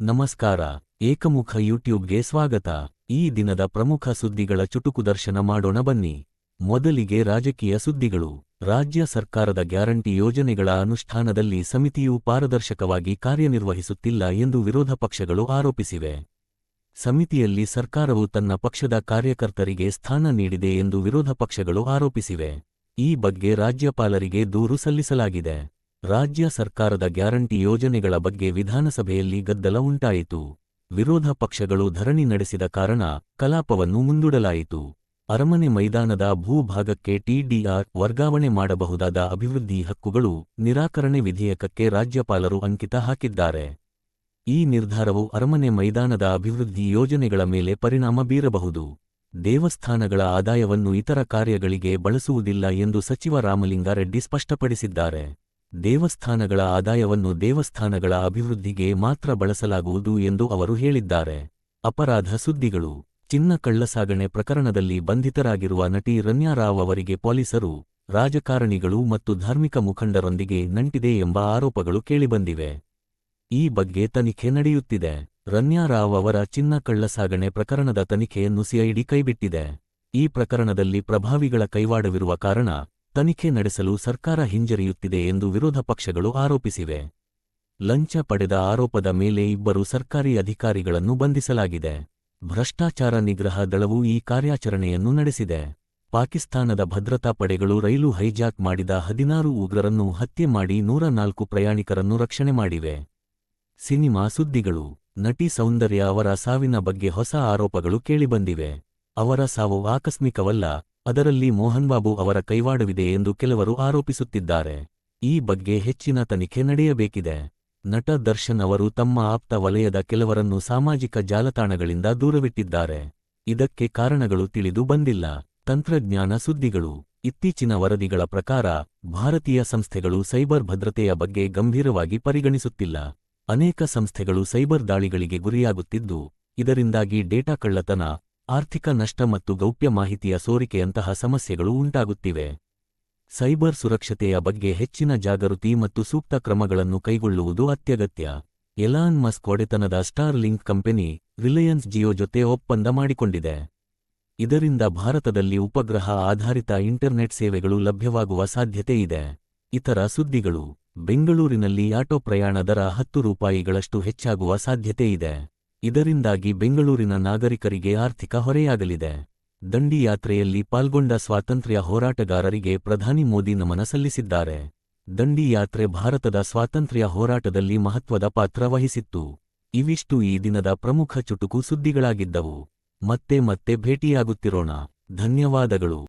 ನಮಸ್ಕಾರ, ಏಕಮುಖ ಯೂಟ್ಯೂಬ್ಗೆ ಸ್ವಾಗತ. ಈ ದಿನದ ಪ್ರಮುಖ ಸುದ್ದಿಗಳ ಚುಟುಕು ದರ್ಶನ ಮಾಡೋಣ ಬನ್ನಿ. ಮೊದಲಿಗೆ ರಾಜಕೀಯ ಸುದ್ದಿಗಳು. ರಾಜ್ಯ ಸರ್ಕಾರದ ಗ್ಯಾರಂಟಿ ಯೋಜನೆಗಳ ಅನುಷ್ಠಾನದಲ್ಲಿ ಸಮಿತಿಯು ಪಾರದರ್ಶಕವಾಗಿ ಕಾರ್ಯನಿರ್ವಹಿಸುತ್ತಿಲ್ಲ ಎಂದು ವಿರೋಧ ಪಕ್ಷಗಳು ಆರೋಪಿಸಿವೆ. ಸಮಿತಿಯಲ್ಲಿ ಸರ್ಕಾರವು ತನ್ನ ಪಕ್ಷದ ಕಾರ್ಯಕರ್ತರಿಗೆ ಸ್ಥಾನ ನೀಡಿದೆ ಎಂದು ವಿರೋಧ ಪಕ್ಷಗಳು ಆರೋಪಿಸಿವೆ. ಈ ಬಗ್ಗೆ ರಾಜ್ಯಪಾಲರಿಗೆ ದೂರು ಸಲ್ಲಿಸಲಾಗಿದೆ. ರಾಜ್ಯ ಸರ್ಕಾರದ ಗ್ಯಾರಂಟಿ ಯೋಜನೆಗಳ ಬಗ್ಗೆ ವಿಧಾನಸಭೆಯಲ್ಲಿ ಗದ್ದಲ ಉಂಟಾಯಿತು. ವಿರೋಧ ಪಕ್ಷಗಳು ಧರಣಿ ನಡೆಸಿದ ಕಾರಣ ಕಲಾಪವನ್ನು ಮುಂದೂಡಲಾಯಿತು. ಅರಮನೆ ಮೈದಾನದ ಭೂಭಾಗಕ್ಕೆ ಟಿಡಿಆರ್ ವರ್ಗಾವಣೆ ಮಾಡಬಹುದಾದ ಅಭಿವೃದ್ಧಿ ಹಕ್ಕುಗಳು ನಿರಾಕರಣೆ ವಿಧೇಯಕಕ್ಕೆ ರಾಜ್ಯಪಾಲರು ಅಂಕಿತ ಹಾಕಿದ್ದಾರೆ. ಈ ನಿರ್ಧಾರವು ಅರಮನೆ ಮೈದಾನದ ಅಭಿವೃದ್ಧಿ ಯೋಜನೆಗಳ ಮೇಲೆ ಪರಿಣಾಮ ಬೀರಬಹುದು. ದೇವಸ್ಥಾನಗಳ ಆದಾಯವನ್ನು ಇತರ ಕಾರ್ಯಗಳಿಗೆ ಬಳಸುವುದಿಲ್ಲ ಎಂದು ಸಚಿವ ರಾಮಲಿಂಗಾರೆಡ್ಡಿ ಸ್ಪಷ್ಟಪಡಿಸಿದ್ದಾರೆ. ದೇವಸ್ಥಾನಗಳ ಆದಾಯವನ್ನು ದೇವಸ್ಥಾನಗಳ ಅಭಿವೃದ್ಧಿಗೆ ಮಾತ್ರ ಬಳಸಲಾಗುವುದು ಎಂದು ಅವರು ಹೇಳಿದ್ದಾರೆ. ಅಪರಾಧ ಸುದ್ದಿಗಳು. ಚಿನ್ನ ಕಳ್ಳಸಾಗಣೆ ಪ್ರಕರಣದಲ್ಲಿ ಬಂಧಿತರಾಗಿರುವ ನಟಿ ರನ್ಯಾರಾವ್ ಅವರಿಗೆ ಪೊಲೀಸರು, ರಾಜಕಾರಣಿಗಳು ಮತ್ತು ಧಾರ್ಮಿಕ ಮುಖಂಡರೊಂದಿಗೆ ನಂಟಿದೆ ಎಂಬ ಆರೋಪಗಳು ಕೇಳಿಬಂದಿವೆ. ಈ ಬಗ್ಗೆ ತನಿಖೆ ನಡೆಯುತ್ತಿದೆ. ರನ್ಯಾರಾವ್ ಅವರ ಚಿನ್ನ ಕಳ್ಳಸಾಗಣೆ ಪ್ರಕರಣದ ತನಿಖೆಯನ್ನು ಸಿಐಡಿ ಕೈಬಿಟ್ಟಿದೆ. ಈ ಪ್ರಕರಣದಲ್ಲಿ ಪ್ರಭಾವಿಗಳ ಕೈವಾಡವಿರುವ ಕಾರಣ ತನಿಖೆ ನಡೆಸಲು ಸರ್ಕಾರ ಹಿಂಜರಿಯುತ್ತಿದೆ ಎಂದು ವಿರೋಧ ಪಕ್ಷಗಳು ಆರೋಪಿಸಿವೆ. ಲಂಚ ಪಡೆದ ಆರೋಪದ ಮೇಲೆ ಇಬ್ಬರು ಸರ್ಕಾರಿ ಅಧಿಕಾರಿಗಳನ್ನು ಬಂಧಿಸಲಾಗಿದೆ. ಭ್ರಷ್ಟಾಚಾರ ನಿಗ್ರಹ ದಳವು ಈ ಕಾರ್ಯಾಚರಣೆಯನ್ನು ನಡೆಸಿದೆ. ಪಾಕಿಸ್ತಾನದ ಭದ್ರತಾ ಪಡೆಗಳು ರೈಲು ಹೈಜಾಕ್ ಮಾಡಿದ ಹದಿನಾರು ಉಗ್ರರನ್ನು ಹತ್ಯೆ ಮಾಡಿ ನೂರ ನಾಲ್ಕು ಪ್ರಯಾಣಿಕರನ್ನು ರಕ್ಷಣೆ ಮಾಡಿವೆ. ಸಿನಿಮಾ ಸುದ್ದಿಗಳು, ನಟಿ ಸೌಂದರ್ಯ ಅವರ ಸಾವಿನ ಬಗ್ಗೆ ಹೊಸ ಆರೋಪಗಳು ಕೇಳಿಬಂದಿವೆ. ಅವರ ಸಾವು ಆಕಸ್ಮಿಕವಲ್ಲ ಅದರಲ್ಲಿ ಮೋಹನ್ಬಾಬು ಅವರ ಕೈವಾಡವಿದೆ ಎಂದು ಕೆಲವರು ಆರೋಪಿಸುತ್ತಿದ್ದಾರೆ. ಈ ಬಗ್ಗೆ ಹೆಚ್ಚಿನ ತನಿಖೆ ನಡೆಯಬೇಕಿದೆ. ನಟ ದರ್ಶನ್ ಅವರು ತಮ್ಮ ಆಪ್ತ ವಲಯದ ಕೆಲವರನ್ನು ಸಾಮಾಜಿಕ ಜಾಲತಾಣಗಳಿಂದ ದೂರವಿಟ್ಟಿದ್ದಾರೆ. ಇದಕ್ಕೆ ಕಾರಣಗಳು ತಿಳಿದು ಬಂದಿಲ್ಲ. ತಂತ್ರಜ್ಞಾನ ಸುದ್ದಿಗಳು. ಇತ್ತೀಚಿನ ವರದಿಗಳ ಪ್ರಕಾರ, ಭಾರತೀಯ ಸಂಸ್ಥೆಗಳು ಸೈಬರ್ ಭದ್ರತೆಯ ಬಗ್ಗೆ ಗಂಭೀರವಾಗಿ ಪರಿಗಣಿಸುತ್ತಿಲ್ಲ. ಅನೇಕ ಸಂಸ್ಥೆಗಳು ಸೈಬರ್ ದಾಳಿಗಳಿಗೆ ಗುರಿಯಾಗುತ್ತಿದ್ದು, ಇದರಿಂದಾಗಿ ಡೇಟಾ ಕಳ್ಳತನ ಆರ್ಥಿಕ ನಷ್ಟ ಮತ್ತು ಗೌಪ್ಯ ಮಾಹಿತಿಯ ಸೋರಿಕೆಯಂತಹ ಸಮಸ್ಯೆಗಳು ಉಂಟಾಗುತ್ತಿವೆ. ಸೈಬರ್ ಸುರಕ್ಷತೆಯ ಬಗ್ಗೆ ಹೆಚ್ಚಿನ ಜಾಗೃತಿ ಮತ್ತು ಸೂಕ್ತ ಕ್ರಮಗಳನ್ನು ಕೈಗೊಳ್ಳುವುದು ಅತ್ಯಗತ್ಯ. ಎಲಾನ್ ಮಸ್ಕ್ ಒಡೆತನದ Starlink company, Reliance Jio ಜೊತೆ ಒಪ್ಪಂದ ಮಾಡಿಕೊಂಡಿದೆ. ಇದರಿಂದ ಭಾರತದಲ್ಲಿ ಉಪಗ್ರಹ ಆಧಾರಿತ ಇಂಟರ್ನೆಟ್ ಸೇವೆಗಳು ಲಭ್ಯವಾಗುವ ಸಾಧ್ಯತೆ ಇದೆ. ಇತರ ಸುದ್ದಿಗಳು, ಬೆಂಗಳೂರಿನಲ್ಲಿ ಆಟೋ ಪ್ರಯಾಣ ದರ ಹತ್ತು ರೂಪಾಯಿಗಳಷ್ಟು ಹೆಚ್ಚಾಗುವ ಸಾಧ್ಯತೆ ಇದೆ. ಇದರಿಂದಾಗಿ ಬೆಂಗಳೂರಿನ ನಾಗರಿಕರಿಗೆ ಆರ್ಥಿಕ ಹೊರೆಯಾಗಲಿದೆ. ದಂಡಿಯಾತ್ರೆಯಲ್ಲಿ ಪಾಲ್ಗೊಂಡ ಸ್ವಾತಂತ್ರ್ಯ ಹೋರಾಟಗಾರರಿಗೆ ಪ್ರಧಾನಿ ಮೋದಿ ನಮನ ಸಲ್ಲಿಸಿದ್ದಾರೆ. ದಂಡಿಯಾತ್ರೆ ಭಾರತದ ಸ್ವಾತಂತ್ರ್ಯ ಹೋರಾಟದಲ್ಲಿ ಮಹತ್ವದ ಪಾತ್ರ ವಹಿಸಿತ್ತು. ಇವಿಷ್ಟು ಈ ದಿನದ ಪ್ರಮುಖ ಚುಟುಕು ಸುದ್ದಿಗಳಾಗಿದ್ದವು. ಮತ್ತೆ ಮತ್ತೆ ಭೇಟಿಯಾಗುತ್ತಿರೋಣ. ಧನ್ಯವಾದಗಳು.